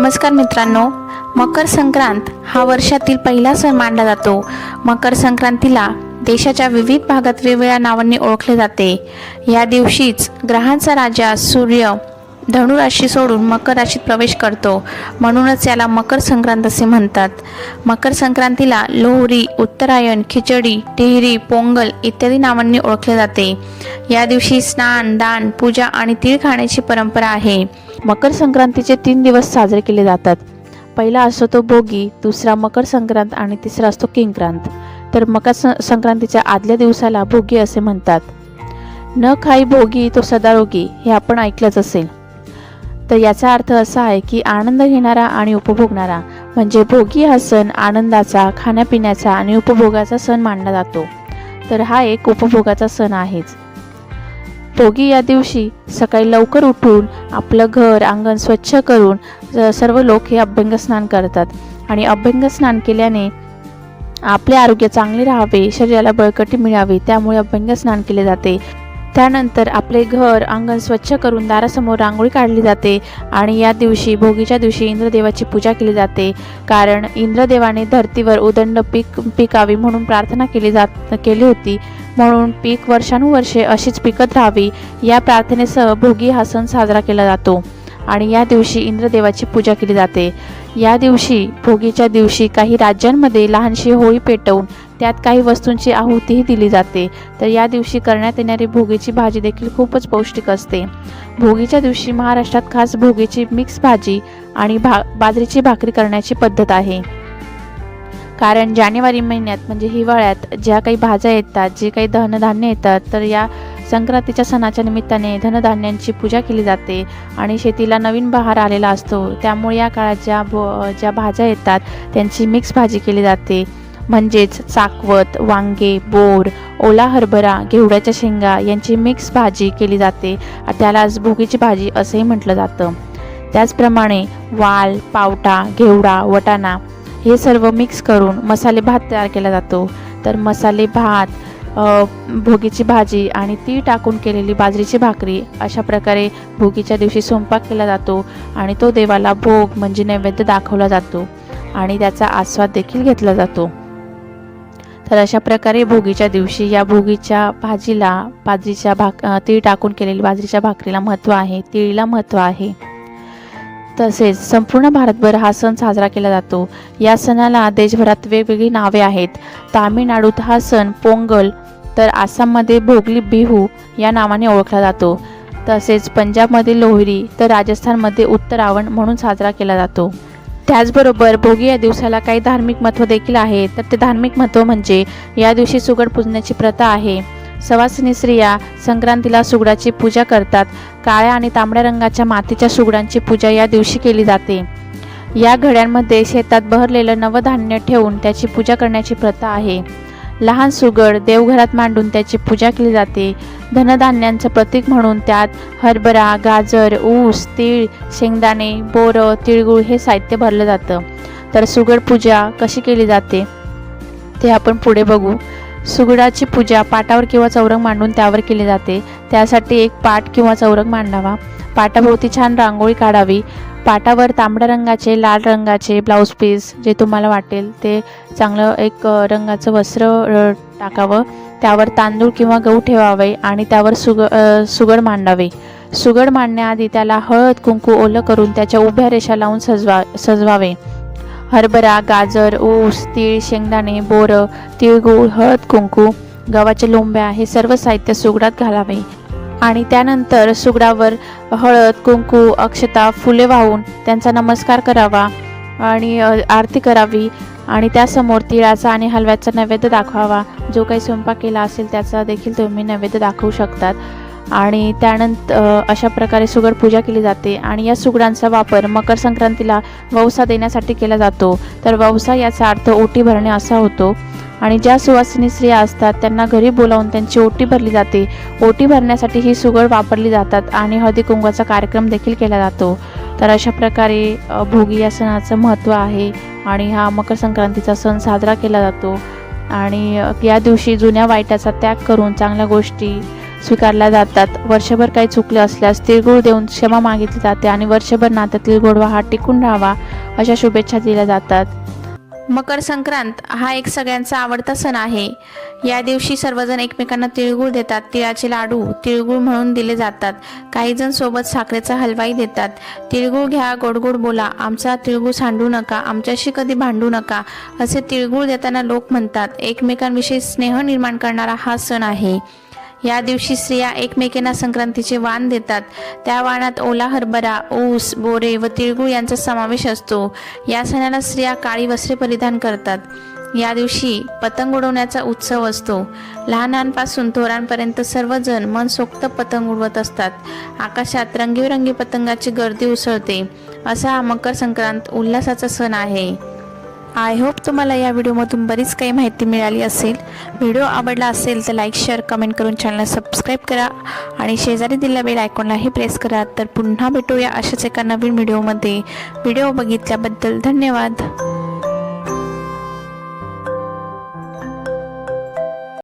नमस्कार मित्रांनो मकर संक्रांत हा वर्षातील पहिला सण मानला जातो. मकर संक्रांतीला देशाच्या विविध भागात वेगवेगळ्या नावांनी ओळखले जाते. या दिवशीच ग्रहांचा राजा सूर्य धनुराशी सोडून मकर राशीत प्रवेश करतो. म्हणूनच याला मकर संक्रांत असे म्हणतात. मकर संक्रांतीला लोहरी उत्तरायण खिचडी टिहरी पोंगल इत्यादी नावांनी ओळखले जाते. या दिवशी स्नान दान पूजा आणि तीळ खाण्याची परंपरा आहे. मकर संक्रांतीचे तीन दिवस साजरे केले जातात. पहिला असतो तो भोगी दुसरा मकर संक्रांत आणि तिसरा असतो किंक्रांत. तर मकर संक्रांतीच्या आदल्या दिवसाला भोगी असे म्हणतात. न खाई भोगी तो सदारोगी हे आपण ऐकलंच असेल. तर याचा अर्थ असा आहे की आनंद घेणारा आणि उपभोगणारा म्हणजे भोगी हा सण आनंदाचा खाण्यापिण्याचा आणि उपभोगाचा सण मानला जातो. तर हा एक उपभोगाचा सण आहेच. भोगी या दिवशी सकाळी लवकर उठून आपलं घर अंगण स्वच्छ करून सर्व लोक हे अभ्यंग स्नान करतात. आणि अभ्यंग स्नान केल्याने आपले आरोग्य चांगले राहावे शरीराला बळकटी मिळावी त्यामुळे अभ्यंग स्नान केले जाते. त्यानंतर आपले घर अंगण स्वच्छ करून दारासमोर रांगोळी काढली जाते आणि या दिवशी भोगीच्या दिवशी इंद्रदेवाची पूजा केली जाते. कारण इंद्रदेवाने धर्तीवर उदंड पीक पिकावी म्हणून प्रार्थना केली जात केली होती. म्हणून पीक वर्षानुवर्षे अशीच पिकत राहावी. या प्रार्थनेसह भोगी हा सण साजरा केला जातो आणि या दिवशी इंद्रदेवाची पूजा केली जाते. या दिवशी भोगीच्या दिवशी काही राज्यांमध्ये लहानशी होळी पेटवून त्यात काही वस्तूंची आहुतीही दिली जाते. तर या दिवशी करण्यात येणारी भोगीची भाजी देखील खूपच पौष्टिक असते. भोगीच्या दिवशी महाराष्ट्रात खास भोगीची मिक्स भाजी आणि भा बाजरीची भाकरी करण्याची पद्धत आहे. कारण जानेवारी महिन्यात म्हणजे हिवाळ्यात ज्या काही भाज्या येतात जे काही धनधान्य येतात तर या संक्रांतीच्या सणाच्या निमित्ताने धनधान्यांची पूजा केली जाते आणि शेतीला नवीन बहार आलेला असतो. त्यामुळे या काळात ज्या भो ज्या भाज्या येतात त्यांची मिक्स भाजी केली जाते. म्हणजेच चाकवत वांगे बोर ओला हरभरा घेवड्याच्या शेंगा यांची मिक्स भाजी केली जाते. त्यालाच भोगीची भाजी असंही म्हटलं जातं. त्याचप्रमाणे वाल पावटा घेवडा वटाणा हे सर्व मिक्स करून मसाले भात तयार केला जातो. तर मसाले भात भोगीची भाजी आणि ती टाकून केलेली बाजरीची भाकरी अशा प्रकारे भोगीच्या दिवशी स्वयंपाक केला जातो आणि तो देवाला भोग म्हणजे नैवेद्य दाखवला जातो आणि त्याचा आस्वाद देखील घेतला जातो. तर अशा प्रकारे भोगीच्या दिवशी या भोगीच्या भाजीला बाजरीच्या भाक तीळ टाकून केलेली बाजरीच्या भाकरीला महत्त्व आहे तिळीला महत्त्व आहे. तसेच संपूर्ण भारतभर हा सण साजरा केला जातो. या सणाला देशभरात वेगवेगळी नावे आहेत. तामिळनाडूत हा सण पोंगल तर आसाममध्ये भोगली बिहू या नावाने ओळखला जातो. तसेच पंजाबमध्ये लोहरी तर राजस्थानमध्ये उत्तरावण म्हणून साजरा केला जातो. त्याचबरोबर भोगी या दिवसाला काही धार्मिक महत्त्व देखील आहे. तर ते धार्मिक महत्त्व म्हणजे या दिवशी सुगड पूजण्याची प्रथा आहे. सवासिनी स्त्रिया संक्रांतीला सुगडाची पूजा करतात. काळ्या आणि तांबड्या रंगाच्या मातीच्या सुगडांची पूजा या दिवशी केली जाते. या घड्यांमध्ये शेतात बहरलेलं नवधान्य ठेवून त्याची पूजा करण्याची प्रथा आहे. लहान सुगड देवघरात मांडून त्याची पूजा केली जाते. धनधान्यांचं प्रतीक म्हणून त्यात हरभरा गाजर ऊस तीळ शेंगदाणे बोरं तिळगुळ हे साहित्य भरलं जातं. तर सुगड पूजा कशी केली जाते? ते आपण पुढे बघू. सुगडाची पूजा पाटावर किंवा चौरंग मांडून त्यावर केली जाते. त्यासाठी एक पाट किंवा चौरंग मांडावा. पाटाभोवती छान रांगोळी काढावी. पाटावर तांबड्या रंगाचे लाल रंगाचे ब्लाऊज पीस जे तुम्हाला वाटेल ते चांगलं एक रंगाचं वस्त्र टाकावं. त्यावर तांदूळ किंवा गहू ठेवावे आणि त्यावर सुग सुगड मांडावे. सुगड मांडण्याआधी त्याला हळद कुंकू ओलं करून त्याच्या उभ्या रेषा लावून सजवा सजवावे. हरभरा गाजर ऊस तीळ शेंगदाणे बोरं तिळगूळ हळद कुंकू गव्हाच्या लोंब्या हे सर्व साहित्य सुगडात घालावे. आणि त्यानंतर सुगडावर हळद कुंकू अक्षता फुले वाहून त्यांचा नमस्कार करावा आणि आरती करावी आणि त्यासमोर तिळाचा आणि हलव्याचा नैवेद्य दाखवावा. जो काही स्वयंपाक केला असेल त्याचा देखील तुम्ही नैवेद्य दाखवू शकतात. आणि त्यानंतर अशा प्रकारे सुगड पूजा केली जाते आणि या सुगडांचा वापर मकर संक्रांतीला वौसा देण्यासाठी केला जातो. तर वौसा याचा अर्थ ओटी भरणे असा होतो. आणि ज्या सुवासिनी स्त्रिया असतात त्यांना घरी बोलावून त्यांची ओटी भरली जाते. ओटी भरण्यासाठी ही सुगड वापरली जातात आणि हळदी कुंकवाचा कार्यक्रम देखील केला जातो. तर अशा प्रकारे भोगी या सणाचं महत्त्व आहे आणि हा मकर संक्रांतीचा सण साजरा केला जातो. आणि या दिवशी जुन्या वाईटाचा त्याग करून चांगल्या गोष्टी स्वीकारल्या जातात. वर्षभर काही चुकले असल्यास तिळगुळ देऊन क्षमा मागितली जाते आणि वर्षभर नात्यातील गोडवा हा टिकून राहावा अशा शुभेच्छा दिल्या जातात. मकर संक्रांत हा एक सगळ्यांचा आवडता सण आहे. या दिवशी सर्वजण एकमेकांना तिळगुळ देतात. तिळाचे लाडू तिळगुळ म्हणून दिले जातात. काही जण सोबत साखरेचा हलवाई देतात. तिळगुळ घ्या गोडगोड बोला. आमचा तिळगुळ सांडू नका. आमच्याशी कधी भांडू नका. असे तिळगुळ देताना लोक म्हणतात एकमेकांविषयी स्नेह निर्माण करणारा हा सण आहे. या दिवशी स्त्रिया एकमेकींना संक्रांतीचे वाण देतात. त्या वाणात ओला हरभरा ऊस बोरे व तिळगुळ यांचा समावेश असतो. या सणाला स्त्रिया काळी वस्त्रे परिधान करतात. या दिवशी पतंग उडवण्याचा उत्सव असतो. लहानांपासून थोरांपर्यंत सर्वजण मनसोक्त पतंग उडवत असतात. आकाशात रंगीबिरंगी पतंगाची गर्दी उसळते. असा हा मकर संक्रांत उल्हासाचा सण आहे. आय होप तुम्हाला या व्हिडिओमधून बरीच काही माहिती मिळाली असेल. व्हिडिओ आवडला असेल तर लाईक शेअर कमेंट करून चॅनल सबस्क्राईब करा आणि शेजारी दिलेल्या बेल आयकॉनलाही प्रेस करा. तर पुन्हा भेटूया अशाच एका नवीन व्हिडिओमध्ये. व्हिडिओ बघितल्याबद्दल धन्यवाद.